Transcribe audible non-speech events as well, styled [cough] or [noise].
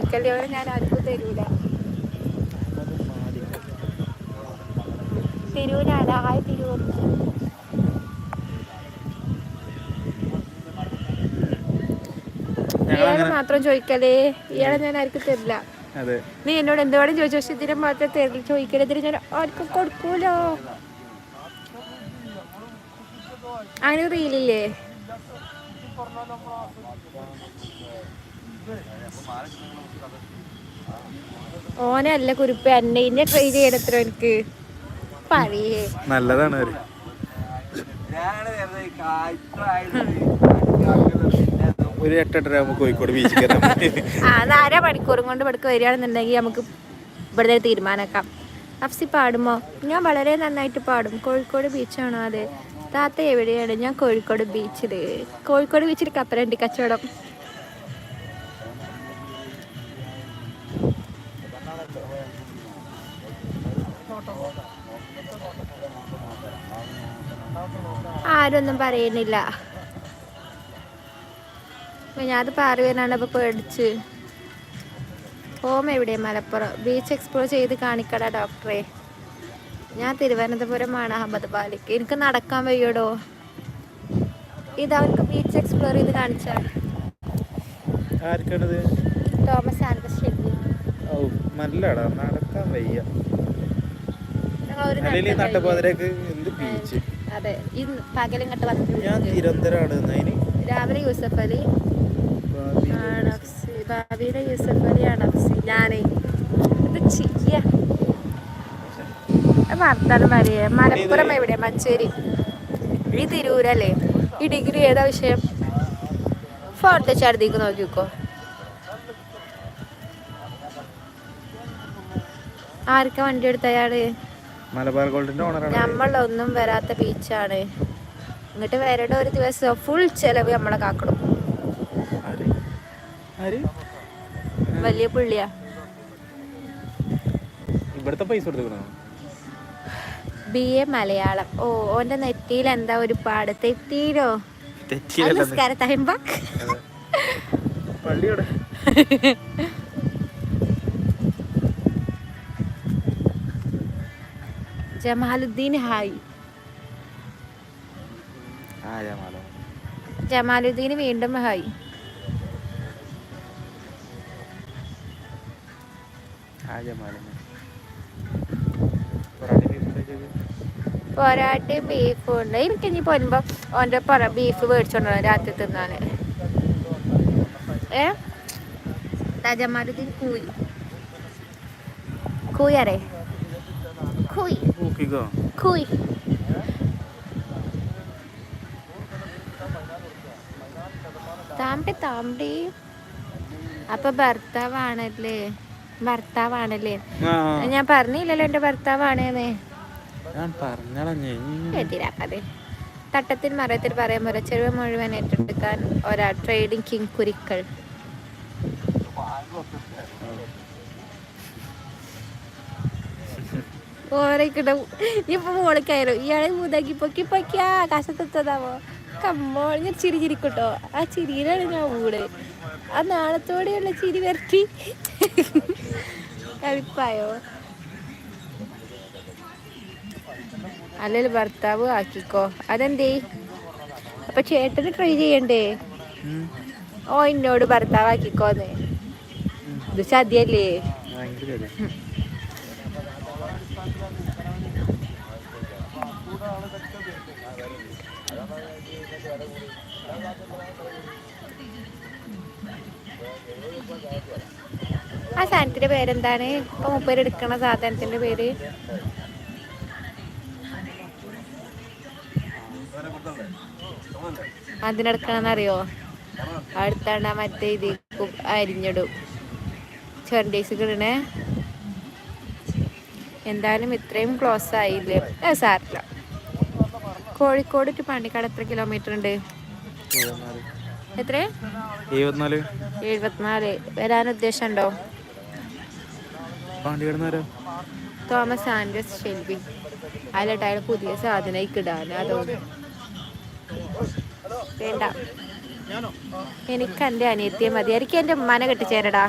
ഞാൻ ആർക്കും തരൂല. തിരൂല ആയി തിരൂർ. ഇയാളെ മാത്രം ചോദിക്കലേ ഇയാളെ ഞാൻ ആർക്കും തരില്ല. നീ എന്നോട് എന്തുവാണ് ചോദിച്ചു പക്ഷെ ഇതിനെ മാത്രം തരില്ല ചോദിക്കരുതിന് ഞാൻ ആർക്കും കൊടുക്കൂലോ. അങ്ങനെ റീലില്ലേ ഓനല്ല കുരുപ്പ്. എന്നെ ഇന്നെ ട്രൈ ചെയ്യണത്ര എനിക്ക്. പഴയേ. നല്ലതാണ് ഒരു എട്ടെട്ടര ആകുമ്പോ കോഴിക്കോട് ബീച്ചിൽ അര മണിക്കൂറും കൊണ്ട് ഇവിടേക്ക് വരികയാണെന്നുണ്ടെങ്കിൽ നമുക്ക് ഇവിടെ തീരുമാനമാക്കാം. അഫ്സി പാടുമോ? ഞാൻ വളരെ നന്നായിട്ട് പാടും. കോഴിക്കോട് ബീച്ചാണോ അതെ? താത്ത എവിടെയാണ്? ഞാൻ കോഴിക്കോട് ബീച്ചിൽ കോഴിക്കോട് ബീച്ചിൽ കപ്പലണ്ടി കച്ചവടം. ആരൊന്നും പറയുന്നില്ല. അപ്പൊ ഞാനത് പറയുവാനാണ് അപ്പൊ പേടിച്ച്. ഹോം എവിടെ മലപ്പുറം? ബീച്ച് എക്സ്പ്ലോർ ചെയ്ത് കാണിക്കടാ ഡോക്ടറെ. ഞാൻ തിരുവനന്തപുരമാണ് അഹമ്മദ് ബാലിക്ക്. എനിക്ക് നടക്കാൻ വയ്യോടോ? ഇത് അവർക്ക് ബീച്ച് എക്സ്പ്ലോർ ചെയ്ത് കാണിച്ചാൽ തോമസ് ഓ നല്ലടാ നടക്കാൻ വയ്യ. ഒരു നട്ടപ്പാതിരക്ക് എന്ത് ബീച്ച്. അതെ. ഈ പകലിങ്ങോട്ട് ഞാൻ വന്നിട്ട് തിരുവനന്തപുരമാണ് അതിന് രാവിലെ യൂസഫ് അലി. ഭാവിയിലെ യൂസഫ് അലി അണഫ്സി ഞാനേ ഇത് ചെയ്യാ വർത്താനം പറയേ. മലപ്പുറം എവിടെ മഞ്ചേരി. ഈ തിരൂരല്ലേ? ഈ ഡിഗ്രി ഏതാ വിഷയം? ഫോട്ടോ ചടുതിക്ക് നോക്കിക്കോ. ആർക്കാ വണ്ടി എടുത്ത അയാൾ മലബാർ ഗോൾഡിന്റെ ഓണറാണ് നമ്മളൊന്നും വരാത്ത ബീച്ചാണ്. ഇങ്ങോട്ട് വരേണ്ട ഒരു ദിവസം ഫുൾ ചെലവ് നമ്മളെ കാക്കണം വലിയ പുള്ളിയാ. ഇവിടുത്തെ പൈസ കൊടുക്കണോ ബി എ മലയാളം. ഓ ഓന്റെ നെറ്റിയിൽ എന്താ ഒരു പാട്? തെറ്റീരോ നമസ്കാര തയമ്പ പള്ളിയോടെ. [laughs] ജമാലുദ്ദീൻ ഹായ്. ജമാലുദ്ദീൻ വീണ്ടും ഹായ്. ആ ബീഫും ഉണ്ട്. എനിക്ക് ഇനി പോരുമ്പോ ഓന്റെ പൊറ ബീഫ് മേടിച്ചോണ്ടോ രാത്രി തിന്നാന്. ഏ? താജമാലുദ്ദീൻ കൂയി. കൂയി അറേ കൂയി ഊക്കിക്കോ കൂയി താമ്പി താമ്പി. അപ്പൊ ഭർത്താവാണല്ലേ? ഭർത്താവാണല്ലേ? ഞാൻ പറഞ്ഞില്ലല്ലോ എന്റെ ഭർത്താവാണേന്ന്. ഞാൻ എതിരാപ്പത് തട്ടത്തിൽ മറയത്തിൽ പറയാൻ പോലെ ചെറുവ മുഴുവൻ ഏറ്റെടുക്കാൻ ഒരാൾ ട്രേഡിംഗ് കിങ് കുരിക്കൾ. ഓരക്കിട ഇപ്പൊ മോൾ കയറും. ഇയാളെ മൂതാക്കി പൊക്കി പൊക്കിയാ കശത്തെത്തതാവോ കമ്മോൾ ഞാൻ ചിരി ചിരിക്കട്ടോ. ആ ചിരിയിലാണ് ഞാൻ കൂടെ ആ നാളത്തോടെയുള്ള ചിരി വരട്ടി. കളിപ്പായോ അല്ലെങ്കിൽ ഭർത്താവ് ആക്കിക്കോ. അതെന്തേ? അപ്പൊ ചേട്ടന് ട്രൈ ചെയ്യണ്ടേ? ഓ എന്നോട് ഭർത്താവ് ആക്കിക്കോന്ന്. ഇത് ചതിയല്ലേ ആ സാധനത്തിന്റെ പേരെന്താണ്? ഇപ്പൊ മുപ്പേര് എടുക്കണ സാധനത്തിന്റെ പേര്? അതിനെടുക്കണമെന്നറിയോ അടുത്താണ് മറ്റേ ഇത് അരിഞ്ഞിടും. ചെറിയ കിടണേ എന്തായാലും ഇത്രയും ക്ലോസ് ആയില്ലേ? സാറില്ല കോഴിക്കോട് ടു പണിക്കാട് എത്ര കിലോമീറ്റർ ഉണ്ട്. എത്ര എഴുപത്തിനാല്. എഴുപത്തിനാല്. വരാൻ ഉദ്ദേശമുണ്ടോ? തോമസ് ആൻഡ്രസ് ഷെൽബി അതിലിട്ട് അയാൾ പുതിയ സാധനം ഇടാൻ അതോ വേണ്ട. എനിക്ക് എന്റെ അനിയത്തിയെ മതി. എനിക്ക് എന്റെ ഉമ്മാനെ കെട്ടിച്ചേരടാ.